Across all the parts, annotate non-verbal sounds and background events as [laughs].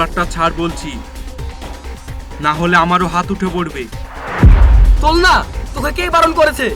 কলারটা ছাড় বলছি। না হলে আমারও হাত উঠে পড়বে। চল না তোকে কে বারণ করেছে?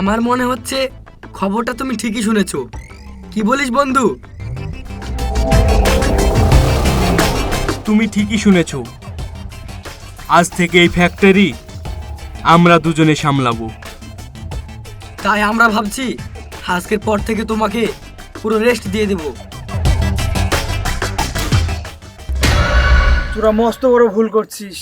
আমার মনে হচ্ছে খবরটা তুমি ঠিকই শুনেছো। কি বলিস বন্ধু? তুমি ঠিকই শুনেছ। আজ থেকে এই ফ্যাক্টরি আমরা দুজনে সামলাবো। তাই আমরা ভাবছি আজকের পর থেকে তোমাকে পুরো রেস্ট দিয়ে দেবো। তোরা মস্ত বড় ভুল করছিস।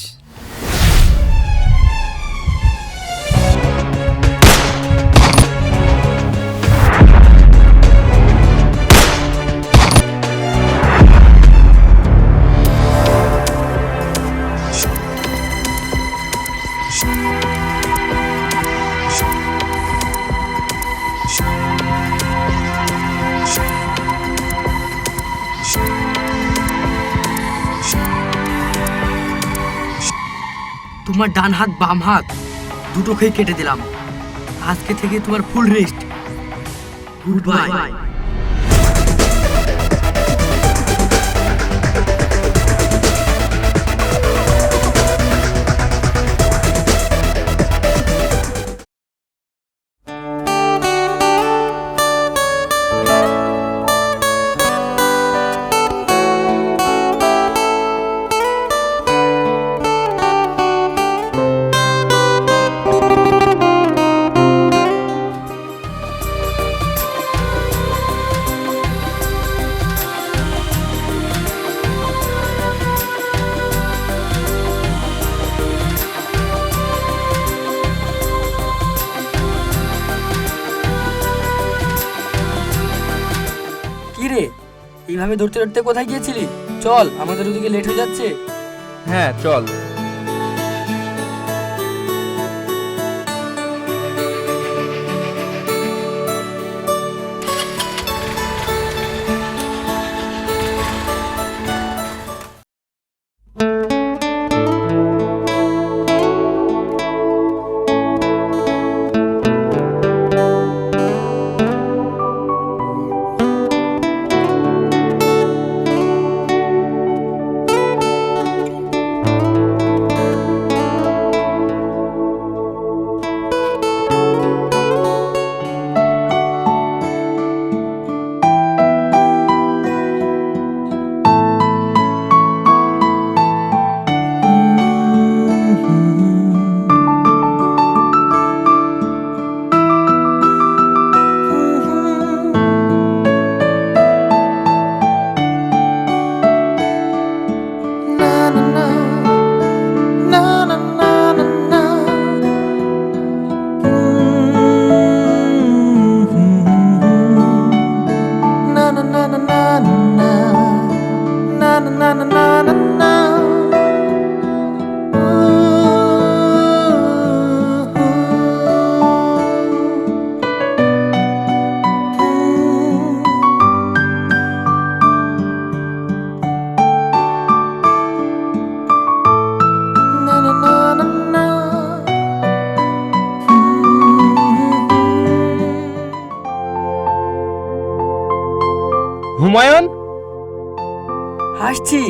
তোমার ডান হাত, বাম হাত দুটোকেই কেটে দিলাম। আজকে থেকে তোমার ফুল রেস্ট গুড বাই এইভাবে ধরতে ধরতে কোথায় গিয়েছিলি? চল আমাদের ওদিকে লেট হয়ে যাচ্ছে। হ্যাঁ চল। আসছি।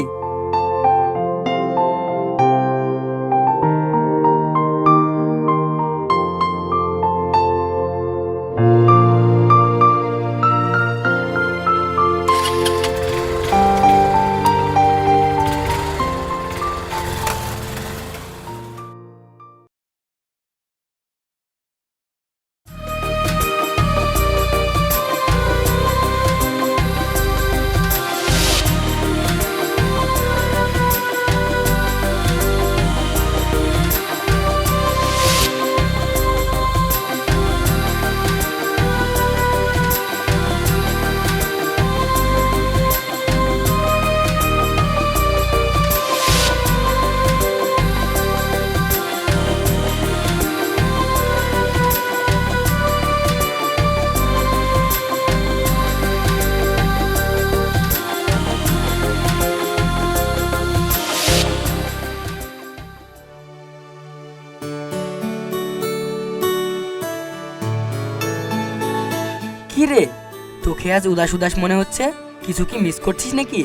তোকে আজ উদাস উদাস মনে হচ্ছে। কিছু কি মিস করছিস নাকি?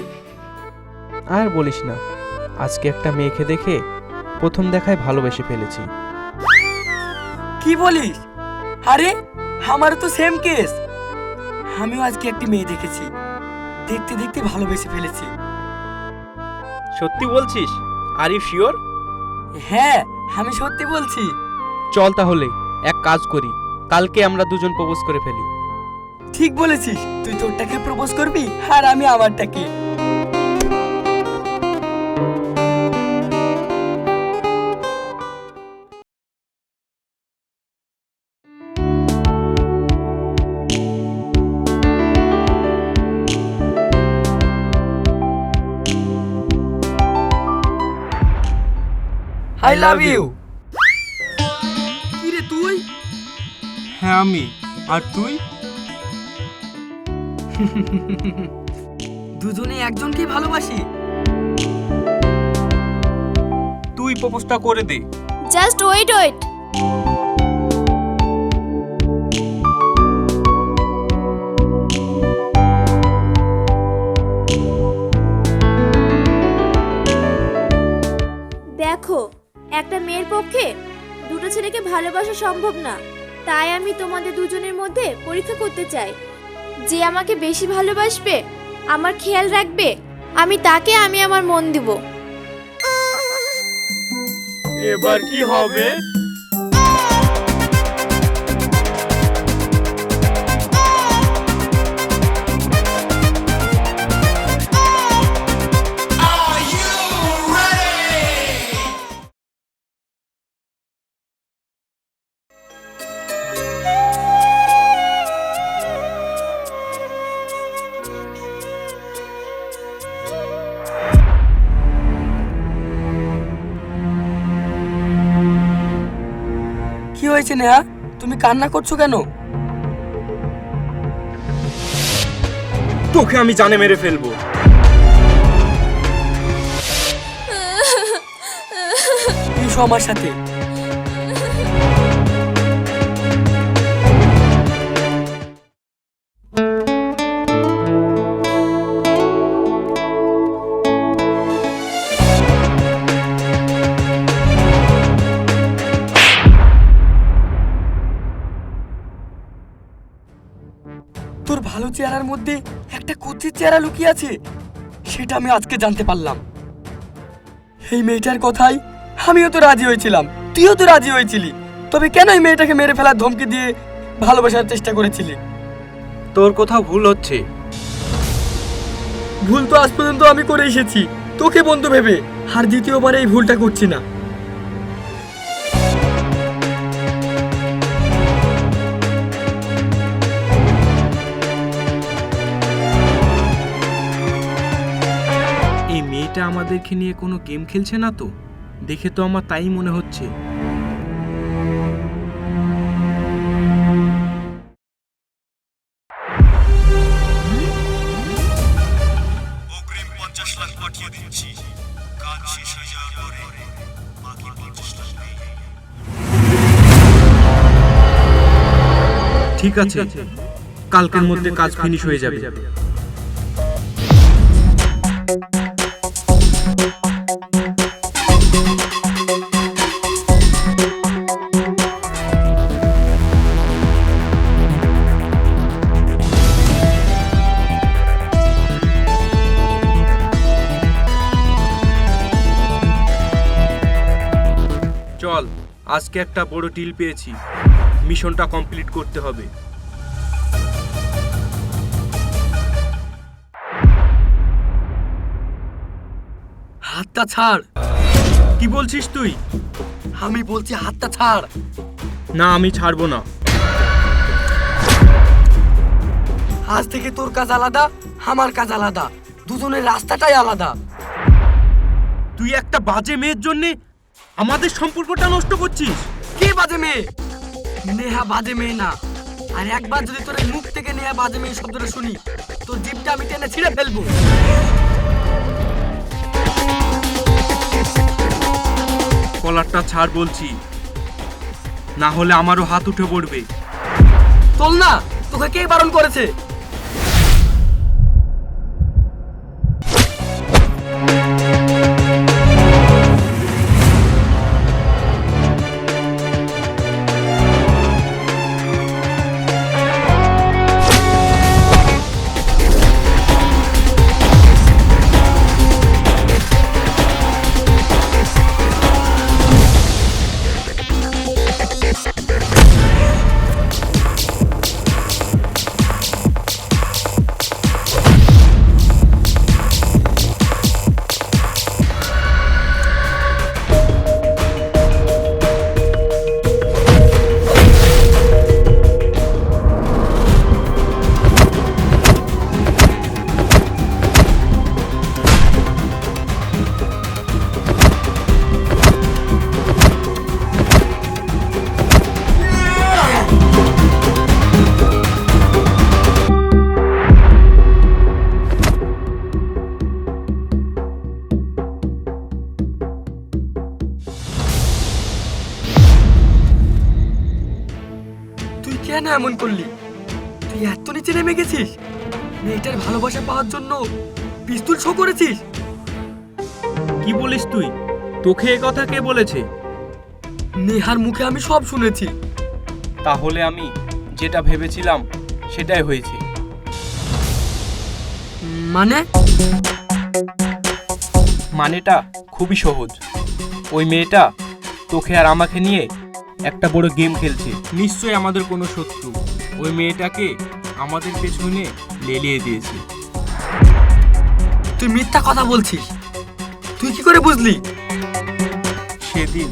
আর বলিস না। আজকে একটা মেয়েকে দেখে প্রথম দেখায় ভালোবেসে ফেলেছি। কি বলিস? আরে আমারও তো সেম কেস আমিও আজকে একটি মেয়ে দেখেছি। দেখতে দেখতে ভালোবেসে ফেলেছি। সত্যি বলছিস? আর ইউ শিওর হ্যাঁ আমি সত্যি বলছি। চল তাহলে এক কাজ করি। কালকে আমরা দুজন প্রপোজ করে ফেলি। ঠিক বলেছিস। তুই তোরটাকে প্রপোজ করবি আর আমি আমারটাকে। আই লাভ ইউ কি রে তুই? হ্যাঁ আমি। আর তুই? [laughs] দুজনে একজনকেই ভালোবাসি। তুই প্রপোজটা করে দে। জাস্ট ওয়েট ওয়েট দেখো একটা মেয়ের পক্ষে দুটো ছেলেকে ভালোবাসা সম্ভব না। তাই আমি তোমাদের দুজনের মধ্যে পরীক্ষা করতে চাই। যে আমাকে বেশি ভালোবাসবে, আমার খেয়াল রাখবে, আমি তাকে আমি আমার মন দিব। এবার কি হবে? হয়েছে নেহা তুমি কান্না করছ কেন? তোকে আমি জানে মেরে ফেলব। তুই আমার সাথে। মধ্যে একটা কুচির চেহারা লুকিয়ে আছে। সেটা আমি আজকে জানতে পারলাম। এই মেয়েটার কথাই আমিও তো রাজি হয়েছিলাম। তুইও তো রাজি হয়েছিলি। তবে কেন এই মেয়েটাকে মেরে ফেলার ধমকি দিয়ে ভালোবাসার চেষ্টা করেছিলি? তোর কোথাও ভুল হচ্ছে। ভুল তো আজ পর্যন্ত আমি করে এসেছি। তোকে বন্ধু ভেবে আর দ্বিতীয়বার এই ভুলটা করছি না। আমাদেরকে নিয়ে কোনো গেম খেলছে না তো? দেখে তো আমার তাই মনে হচ্ছে। ঠিক আছে। কালকের মধ্যে কাজ ফিনিশ হয়ে যাবে। আজকে একটা বড় ডিল পেয়েছি। মিশনটা কমপ্লিট করতে হবে। হাতটা ছাড়। কি বলছিস তুই? আমি বলছি হাতটা ছাড়। না, আমি ছাড়বো না। আজ থেকে তোর কাজ আলাদা, আমার কাজ আলাদা। দুজনের রাস্তাটাই আলাদা। তুই একটা বাজে মেয়ের জন্য আমাদের সম্পর্কটা নষ্ট করছিস। কে বাজে মেয়ে? নেহা বাজে মেয়ে না। আর একবার যদি তোর এই মুখ থেকে নেহা বাজে মেয়ে শব্দটা শুনি তোর জিভটা আমি টেনে ছিঁড়ে ফেলব। কলারটা ছাড় বলছি। না হলে আমারও হাত উঠে পড়বে। তোল না তোকে কে বারণ করেছে? কেন এমন করলি। তুই এত নিচে নেমে গেছিস। মেয়েটার ভালোবাসা পাওয়ার জন্য পিস্তল শো করেছিস। কি বলিস তুই? তোকে এ কথা কে বলেছে? নেহার মুখে আমি সব শুনেছি। তাহলে আমি যেটা ভেবেছিলাম সেটাই হয়েছে। মানে? মানেটা খুবই সহজ। ওই মেয়েটা তোকে আর আমাকে নিয়ে একটা বড় গেম খেলছে। নিশ্চয়ই আমাদের কোনো শত্রু। ওই মেয়েটাকে আমাদের পেছনে লেলিয়ে দিয়েছে। তুই মিথ্যা কথা বলছিস। তুই কি করে বুঝলি? সেদিন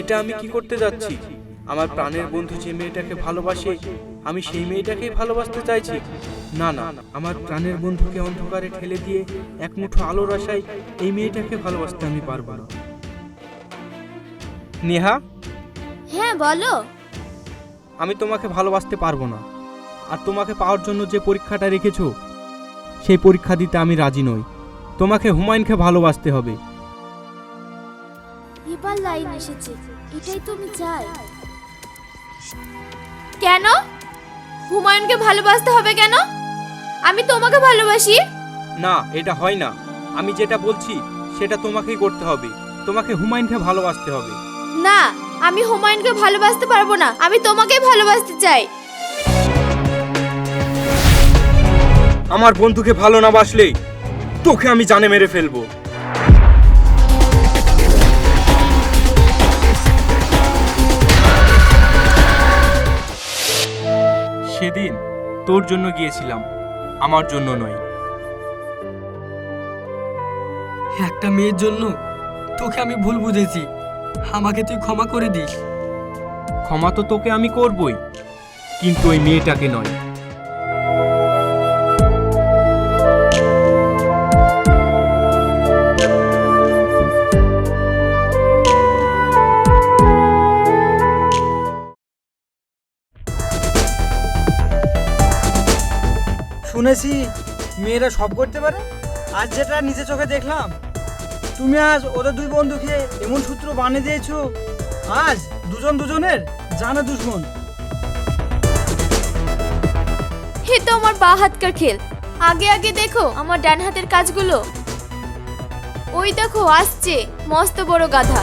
এটা আমি কি করতে যাচ্ছি? আমার প্রাণের বন্ধু যে মেয়েটাকে ভালোবাসে আমি সেই মেয়েটাকেই ভালোবাসতে চাইছি। না না আমার প্রাণের বন্ধুকে অন্ধকারে ঠেলে দিয়ে এক মুঠো আলোর আশায় এই মেয়েটাকে ভালোবাসতে আমি পারব না। নেহা? হ্যাঁ বলো। আমি তোমাকে ভালোবাসতে পারব না। আর তোমাকে পাওয়ার জন্য যে পরীক্ষাটা রেখেছো সেই পরীক্ষা দিতে আমি রাজি নই। তোমাকে হুমায়ুনকে ভালোবাসতে হবে। এবার লাইন এসেছে। এটাই তো আমি চাই। কেন? হুমায়ুনকে ভালোবাসতে হবে কেন? আমি তোমাকে ভালোবাসি। না এটা হয় না। আমি যেটা বলছি সেটা তোমাকেই করতে হবে। তোমাকে হুমায়ুনকে ভালোবাসতে হবে। না আমি হুমায়ুনকে ভালোবাসতে পারব না। আমি তোমাকেই ভালোবাসতে চাই। আমার বন্ধুকে ভালো না বাসলে তোকে আমি জানে মেরে ফেলব। সেদিন তোর জন্য গিয়েছিলাম আমার জন্য নয়। একটা মেয়ের জন্য তোকে আমি ভুল বুঝেছি। আমাকে তুই ক্ষমা করে দিস। ক্ষমা তো তোকে আমি করবই কিন্তু ওই মেয়েটাকে নয়। শুনেছি মেয়েরা সব করতে পারে? আজ যেটা নিজে চোখে দেখলাম, তুমি আজ ওদের দুই বন্ধুকে এমন সূত্র বানিয়ে দিয়েছ। আজ দুজন দুজনের জানা দুশ্মন। হে তো আমার বা হাতকার খেল। আগে আগে দেখো আমার ডান হাতের কাজগুলো। ওই দেখো, আসছে মস্ত বড় গাধা।